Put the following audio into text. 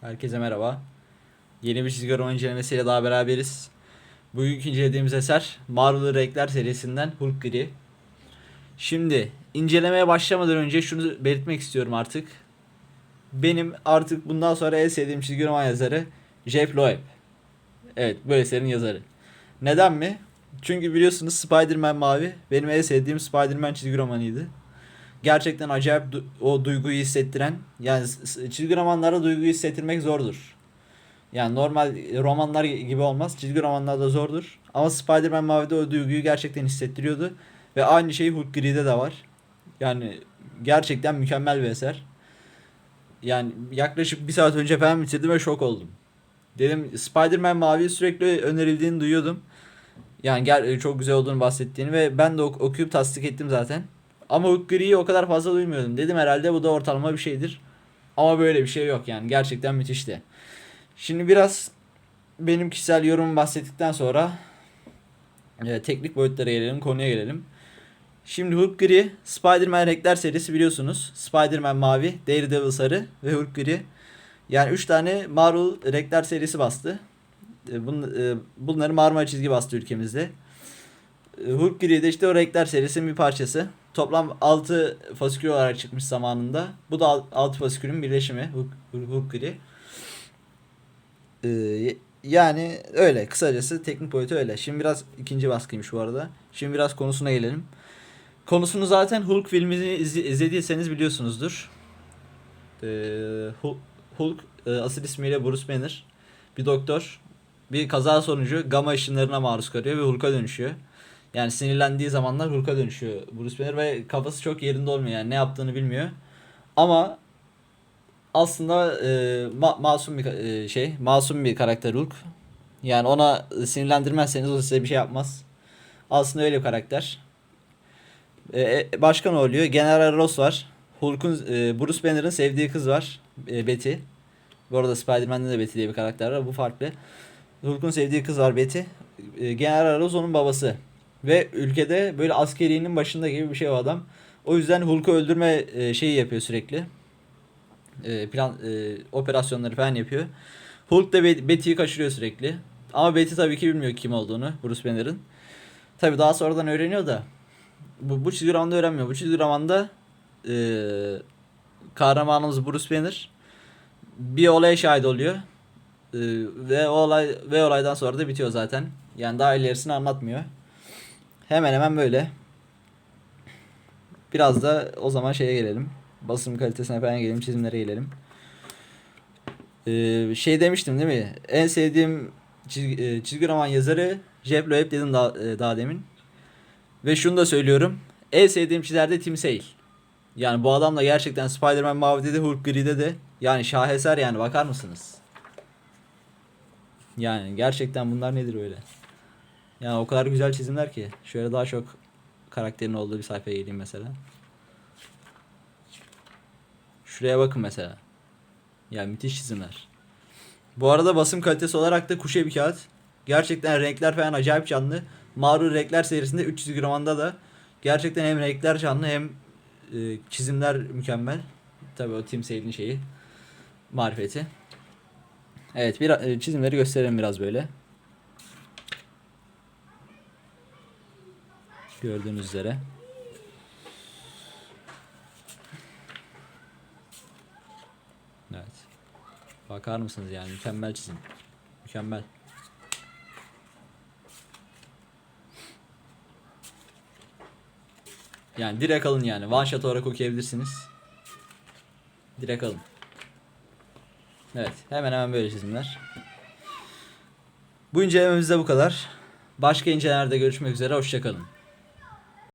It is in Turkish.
Herkese merhaba. Yeni bir çizgi roman incelemesiyle daha beraberiz. Bugünkü incelediğimiz eser Marvel Renkler serisinden Hulk Gri. Şimdi incelemeye başlamadan önce şunu belirtmek istiyorum artık. Benim artık bundan sonra en sevdiğim çizgi roman yazarı Jeff Loeb. Evet bu eserin yazarı. Neden mi? Çünkü biliyorsunuz Spider-Man Mavi benim en sevdiğim Spider-Man çizgi romanıydı gerçekten acayip du- o duyguyu hissettiren yani çizgi romanlarda duyguyu hissettirmek zordur. Yani normal romanlar gibi olmaz. Çizgi romanlarda zordur. Ama Spider-Man Mavi'de o duyguyu gerçekten hissettiriyordu. Ve aynı şey Hulk Gri'de de var. Yani gerçekten mükemmel bir eser. Yani yaklaşık bir saat önce falan bitirdim ve şok oldum. Dedim Spider-Man Mavi sürekli önerildiğini duyuyordum. Yani ger- çok güzel olduğunu bahsettiğini ve ben de ok- okuyup tasdik ettim zaten. Ama Hulk Gri'yi o kadar fazla duymuyordum. Dedim herhalde bu da ortalama bir şeydir. Ama böyle bir şey yok yani. Gerçekten müthişti. Şimdi biraz benim kişisel yorumumu bahsettikten sonra e, teknik boyutlara gelelim, konuya gelelim. Şimdi Hulk Gri, Spider-Man renkler serisi biliyorsunuz. Spider-Man mavi, Daredevil sarı ve Hulk Gri. Yani 3 tane Marvel renkler serisi bastı. E, e, bunları Marmara çizgi bastı ülkemizde. E, Hulk Gri de işte o renkler serisinin bir parçası. Toplam 6 fasikül olarak çıkmış zamanında. Bu da 6 fasikülün birleşimi Gri. Ee, yani öyle kısacası teknik boyutu öyle. Şimdi biraz ikinci baskıymış bu arada. Şimdi biraz konusuna gelelim. Konusunu zaten Hulk filmini izle- izlediyseniz biliyorsunuzdur. Ee, Hulk, Hulk e, asıl ismiyle Bruce Banner. Bir doktor bir kaza sonucu gamma ışınlarına maruz kalıyor ve Hulk'a dönüşüyor. Yani sinirlendiği zamanlar Hulk'a dönüşüyor Bruce Banner ve kafası çok yerinde olmuyor yani ne yaptığını bilmiyor. Ama aslında e, ma- masum bir e, şey, masum bir karakter Hulk. Yani ona sinirlendirmezseniz o size bir şey yapmaz. Aslında öyle bir karakter. E, e, başka ne oluyor? General Ross var. Hulk'un e, Bruce Banner'ın sevdiği kız var. E, Betty. Bu arada Spider-Man'de de Betty diye bir karakter var. Bu farklı. Hulk'un sevdiği kız var Betty. E, General Ross onun babası. Ve ülkede böyle askerinin başında gibi bir şey o adam. O yüzden Hulk'u öldürme e, şeyi yapıyor sürekli. E, plan e, operasyonları falan yapıyor. Hulk da Bet- Betty'yi kaçırıyor sürekli. Ama Betty tabii ki bilmiyor kim olduğunu Bruce Banner'ın. Tabii daha sonradan öğreniyor da bu, bu çizgi romanda öğrenmiyor. Bu çizgi romanda e, kahramanımız Bruce Banner bir olaya şahit oluyor. E, ve o olay ve olaydan sonra da bitiyor zaten. Yani daha ilerisini anlatmıyor. Hemen hemen böyle. Biraz da o zaman şeye gelelim. Basım kalitesine falan gelelim, çizimlere gelelim. Ee, şey demiştim değil mi? En sevdiğim çizgi, e, çizgi roman yazarı Jeff Loeb dedim daha, e, daha demin. Ve şunu da söylüyorum. En sevdiğim çizer de Tim Sale. Yani bu adam da gerçekten Spider-Man Mavi'de de Hulk Gri'de de yani şaheser yani bakar mısınız? Yani gerçekten bunlar nedir öyle? Yani o kadar güzel çizimler ki. Şöyle daha çok karakterin olduğu bir sayfaya geleyim mesela. Şuraya bakın mesela. Yani müthiş çizimler. Bu arada basım kalitesi olarak da kuşe bir kağıt. Gerçekten renkler falan acayip canlı. Marul Renkler serisinde 300 gramında da gerçekten hem renkler canlı hem e, çizimler mükemmel. Tabii o Tim Sale'in şeyi marifeti. Evet bir e, çizimleri gösterelim biraz böyle. Gördüğünüz üzere. Evet. Bakar mısınız yani mükemmel çizim. Mükemmel. Yani direkt alın yani. One shot olarak okuyabilirsiniz. Direkt alın. Evet. Hemen hemen böyle çizimler. Bu incelememiz de bu kadar. Başka incelemelerde görüşmek üzere. Hoşçakalın.